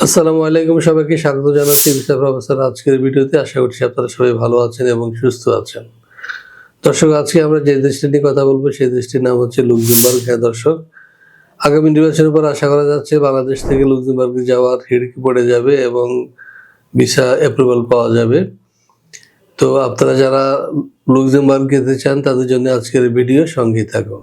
আসসালামু আলাইকুম সবাইকে স্বাগত জানাচ্ছি বিচার প্রফেসর। আজকের ভিডিওতে আশা করছি আপনারা সবাই ভালো আছেন এবং সুস্থ আছেন। দর্শক, আজকে আমরা যে দেশটি নিয়ে কথা বলব, সেই দেশটির নাম হচ্ছে লুক্সেমবার্গ। হ্যাঁ দর্শক, আগামী নির্বাচনের পর আশা করা যাচ্ছে বাংলাদেশ থেকে লুক্সেমবার্গে যাওয়ার হিড়কি পড়ে যাবে এবং ভিসা অ্যাপ্রুভাল পাওয়া যাবে। তো আপনারা যারা লুক্সেমবার্গ যেতে চান, তাদের জন্য আজকের ভিডিও সঙ্গী থাকুন।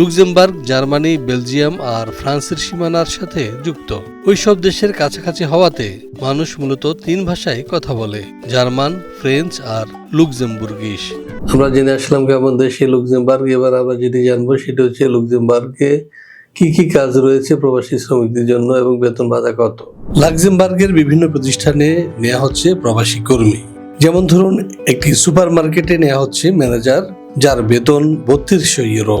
Luxembourg Germany Belgium আর ফ্রান্সের সীমানার সাথে যুক্ত। ওইসব দেশের কাছাকাছি হওয়াতে মানুষ মূলত তিন ভাষায় কথা বলে জার্মান ফ্রেঞ্চ আর লুক্সেমবুর্গিশ। আমরা জেনে আসলাম কেমন দেশ লুক্সেমবার্গ এবার আমরা যেটি জানব সেটা হচ্ছে লুক্সেমবার্গে কি কি কাজ রয়েছে প্রবাসী শ্রমিকদের জন্য এবং বেতন ভাতা কত? লাক্সেমবার্গের বিভিন্ন প্রতিষ্ঠানে নেওয়া হচ্ছে প্রবাসী কর্মী। যেমন ধরুন একটি সুপার মার্কেটে নেওয়া হচ্ছে ম্যানেজার যার বেতন বত্রিশশো ইউরো।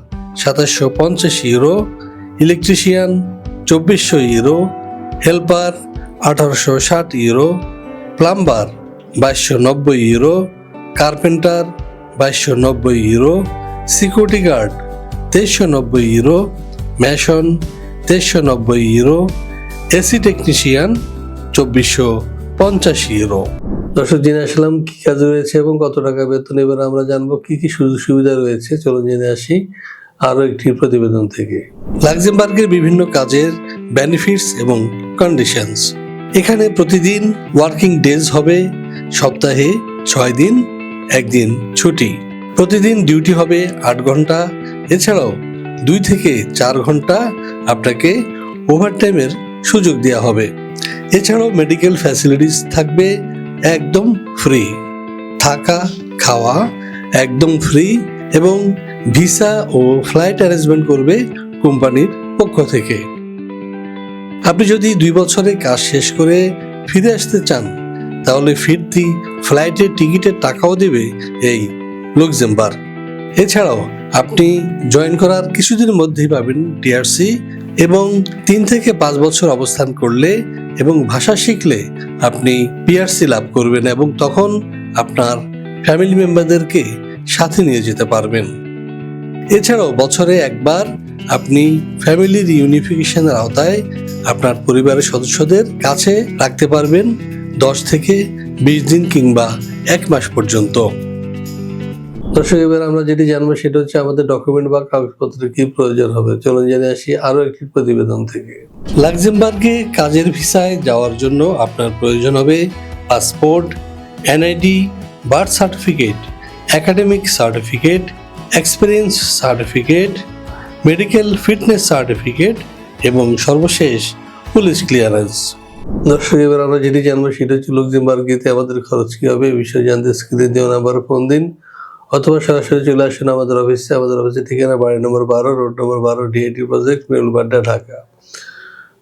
সাতাশশো পঞ্চাশ ইউরো ইলেকট্রিশিয়ান চব্বিশশো ইউরো হেল্পার আঠারোশো ষাট ইউরো প্লাম্বার বাইশশো নব্বই ইউরো কার্পেন্টার বাইশশো নব্বই ইউরো সিকিউরিটি গার্ড তেইশশো নব্বই ইউরো ম্যাশন তেইশশো নব্বই ইউরো এসি টেকনিশিয়ান চব্বিশশো পঞ্চাশ ইউরো দর্শক, জেনে আসলাম কি কাজ রয়েছে এবং কত টাকা বেতন, এবার আমরা জানব কি কি সুযোগ সুবিধা রয়েছে। চলুন জেনে আসি। আরও একটি প্রতিবেদন থেকে। লাক্সেমবার্গের বিভিন্ন কাজের বেনিফিটস এবং কন্ডিশনস এখানে প্রতিদিন ওয়ার্কিং ডেজ হবে, সপ্তাহে ছয় দিন, একদিন ছুটি। প্রতিদিন ডিউটি হবে আট ঘণ্টা, এছাড়াও দুই থেকে চার ঘণ্টা আপনাকে ওভারটাইমের সুযোগ দেওয়া হবে। এছাড়াও মেডিকেল ফ্যাসিলিটিস থাকবে একদম ফ্রি থাকা, খাওয়া একদম ফ্রি এবং ভিসা ও ফ্লাইট অ্যারেঞ্জমেন্ট করবে কোম্পানির পক্ষ থেকে। আপনি যদি দুই বছরে কাজ শেষ করে ফিরে আসতে চান, তাহলে ফিরতি ফ্লাইটের টিকিটের টাকাও দেবে এই লুক্সেমবার্গ। এছাড়াও আপনি জয়েন করার কিছুদিনের মধ্যেই পাবেন টিআরসি এবং তিন থেকে পাঁচ বছর অবস্থান করলে এবং ভাষা শিখলে আপনি পিআরসি লাভ করবেন এবং তখন আপনার ফ্যামিলি মেম্বারদেরকে সাথে নিয়ে যেতে পারবেন। এছাড়াও বছরে একবার আপনি ফ্যামিলির ইউনিফিকেশনের আওতায় আপনার পরিবারের সদস্যদের কাছে রাখতে পারবেন দশ থেকে বিশ দিন কিংবা এক মাস পর্যন্ত। দর্শক, এবার আমরা যেটি জানব সেটা হচ্ছে আমাদের ডকুমেন্ট বা কাগজপত্রের কি প্রয়োজন হবে। চলুন জেনে আসি আরও একটি প্রতিবেদন থেকে। লাক্সেমবার্গে কাজের ভিসায় যাওয়ার জন্য আপনার প্রয়োজন হবে passport NID birth certificate academic certificate experience certificate, medical fitness certificate এবং সর্বশেষ পুলিশ ক্লিয়ারেন্স। দর্শক, এবার আমরা যেটি জানব সেটা হচ্ছে লুক্সেমবার্গিতে আমাদের খরচ কী হবে এই বিষয়ে জানতে স্ক্রিনে দেওয়া নাম্বার ফোন দিন, অথবা সরাসরি চলে আসুন আমাদের অফিসে। আমাদের অফিসের ঠিকানা বাড়ি নম্বর বারো, রোড নম্বর বারো ডিআইটি প্রজেক্ট মেরুলবাড্ডা ঢাকা।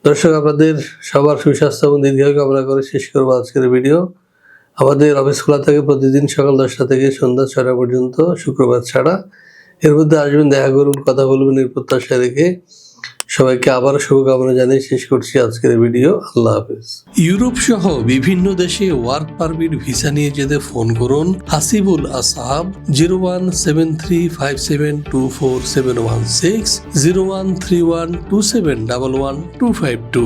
দর্শক, আপনাদের সবার সুস্বাস্থ্য এবং দীর্ঘায়ু কামনা করে শেষ করব আজকের ভিডিও। আমাদের অফিস খোলা থাকে প্রতিদিন সকাল দশটা থেকে সন্ধ্যা ছটা পর্যন্ত, শুক্রবার ছাড়া। এর মধ্যে আসবেন, দেখা করুন, কথা বলবেন এই প্রত্যাশা রেখে সবাইকে আবার শুভকামনা জানিয়ে শেষ করছি আজকের ভিডিও। আল্লাহ হাফেজ। ইউরোপ সহ বিভিন্ন দেশে ওয়ার্ক পারমিট ভিসা নিয়ে যেতে ফোন করুন Hasibul Ashab zero one seven three five seven two four seven one six, zero one three one two seven double one two five two.